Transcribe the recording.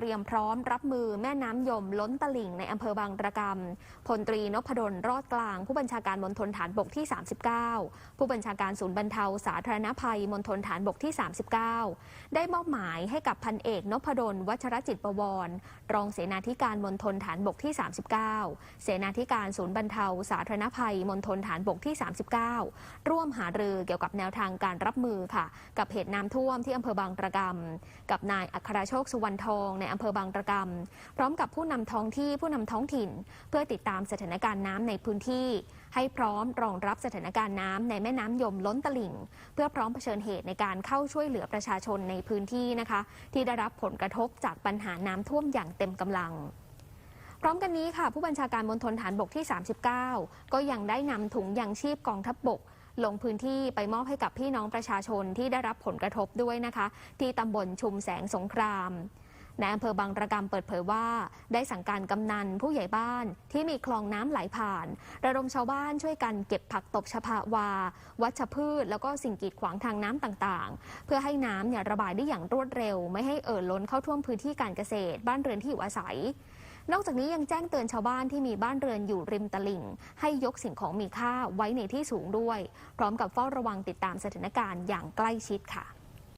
ตรียมพร้อมรับมือแม่น้ำยมล้นตลิ่งในอำเภอบางระกำพลตรีนพดลรอดกลาง ผู้บัญชาการมณฑลฐานบกที่ 39 ผู้บัญชาการศูนย์บรรเทาสาธารณภัยมณฑลฐานบกที่ 39 ได้มอบหมายให้กับพันเอกนพดลวัชรจิตประวรรองเสนาธิการมณฑลฐานบกที่ 39 เสนาธิการศูนย์บรรเทาสาธารณภัยมณฑลฐานบกที่ 39 ร่วมหารือเกี่ยวกับแนวทางการรับมือค่ะ กับเหตุน้ำท่วมที่อำเภอบางระกำกับนายอัครโชคสุวรรณทองในอำเภอบางระกำพร้อมกับผู้นำท้องที่ผู้นำท้องถิ่น เพื่อติดตามสถานการณ์น้ำในพื้นที่ ให้พร้อมรองรับสถานการณ์น้ำในแม่น้ำยมล้นตลิ่ง เพื่อพร้อมเผชิญเหตุในการเข้าช่วยเหลือประชาชนในพื้นที่นะคะ ที่ได้รับผลกระทบจากปัญหาน้ำท่วมอย่างเต็มกำลังพร้อมกันนี้ค่ะ ผู้บัญชาการมณฑลฐานบกที่ 39 ก็ยังได้นำถุงยางชีพกองทัพบบก ลงพื้นที่ไปมอบให้กับพี่น้องประชาชนที่ได้รับผลกระทบด้วยนะคะ ที่ตำบลชุมแสงสงคราม ในอำเภอบางระกำเปิดเผยว่า ได้สั่งการกำนันผู้ใหญ่บ้านที่มีคลองน้ำไหลผ่าน ระดมชาวบ้านช่วยกันเก็บผักตบชะพาวา วัชพืช แล้วก็สิ่งกีดขวางทางน้ำต่างๆ เพื่อให้น้ำเนี่ยระบายได้อย่างรวดเร็ว ไม่ให้เอ่อล้นเข้าท่วมพื้นที่การเกษตร บ้านเรือนที่อยู่อาศัย นอกจากนี้ยังแจ้งเตือนชาวบ้านที่มีบ้านเรือนอยู่ริมตลิ่ง ให้ยกสิ่งของมีค่าไว้ในที่สูงด้วย พร้อมกับเฝ้าระวังติดตามสถานการณ์อย่างใกล้ชิดค่ะ